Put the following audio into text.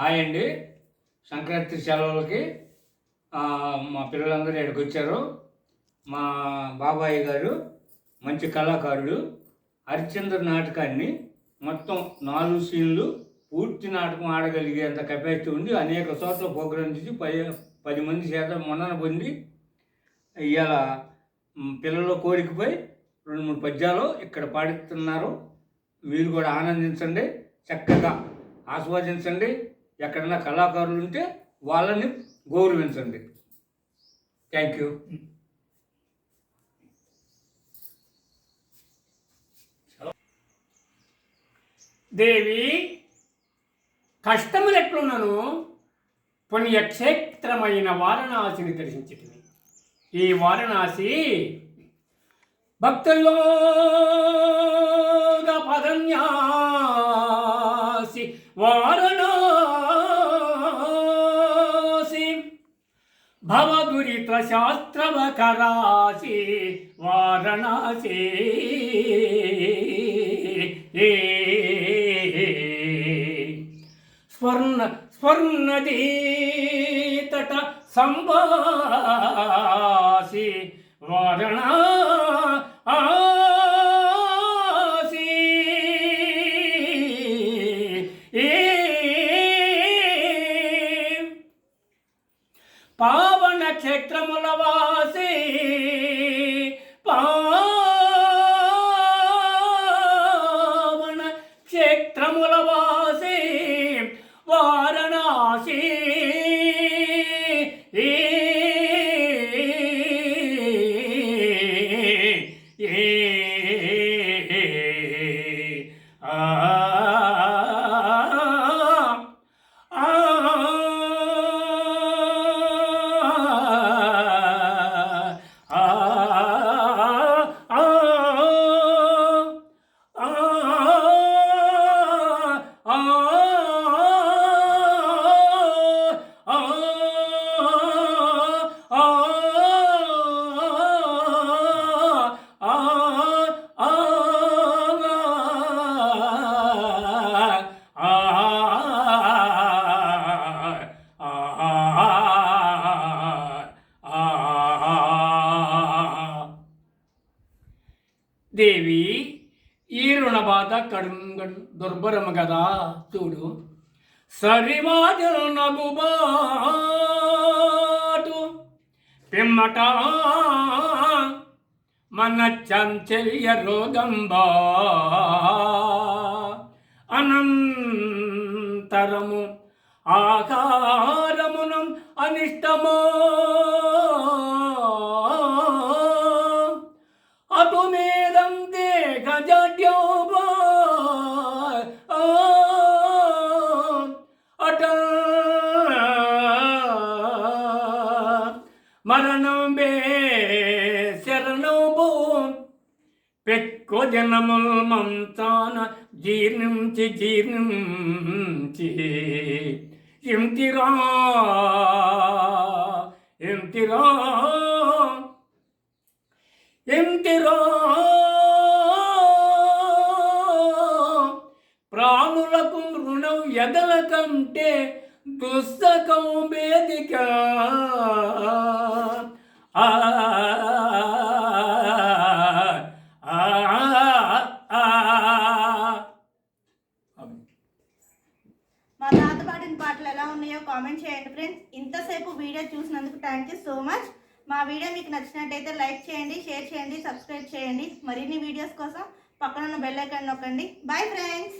Hi అండి. సంక్రాంతి సెలవులకి మా పిల్లలందరూ ఇక్కడికి వచ్చారు. మా బాబాయ్ గారు మంచి కళాకారుడు. హరిశ్చంద్ర నాటకాన్ని మొత్తం నాలుగు సీన్లు పూర్తి నాటకం ఆడగలిగేంత కెపాసిటీ ఉంది. అనేక చోట్ల ప్రోగ్రాం చేసి పది పది మంది చేత మన్నన పొంది ఇవాళ పిల్లల కోరికపై రెండు మూడు పద్యాలు ఇక్కడ పాడుతున్నారు. మీరు కూడా ఆనందించండి. చక్కగా ఆస్వాదించండి. ఎక్కడైనా కళాకారులు ఉంటే వాళ్ళని గౌరవించండి. థ్యాంక్ యూ దేవి కష్టములు ఎట్లున్నాను? పుణ్యక్షేత్రమైన వారణాసిని దర్శించటమే ఈ వారణాసి భక్తుల్లో పదన్యాసి వారణ భవదురిత శాస్త్రవకరాసి వారణాసి స్వర్ణ స్వర్ణదీతట సంభాసి వారణాసి. పావన క్షేత్రముల వాసి పావన క్షేత్రముల వాసి దేవి ఈ రుణబాధ కడుంగ దుర్భరము కదా చూడు. సరివాజల్ నగుబాటు పిమ్మట మన చంచల్య రోగంబా అనంతరము ఆకారమునం అనిష్టము గజడ్యోబా అట మరణం బే శరణం భూ పెక్కు జనముల్ మంతాన జీర్ణించి జీర్ణించి ఇంతిరా ఇంతిరా ఎంతిరో ప్రాణులకు రుణం ఎదల కంటే దుస్తకం వేదిక ఆ, మా తాత పాడిన పాటలు ఎలా ఉన్నాయో కామెంట్ చేయండి ఫ్రెండ్స్. ఇంతసేపు వీడియో చూసినందుకు థ్యాంక్ యూ సో మచ్ మా వీడియో మీకు నచ్చినట్టయితే లైక్ చేయండి షేర్ చేయండి సబ్స్క్రైబ్ చేయండి. మరిన్ని వీడియోస్ కోసం పక్కన ఉన్న బెల్ ఐకాన్ నొక్కండి. Bye friends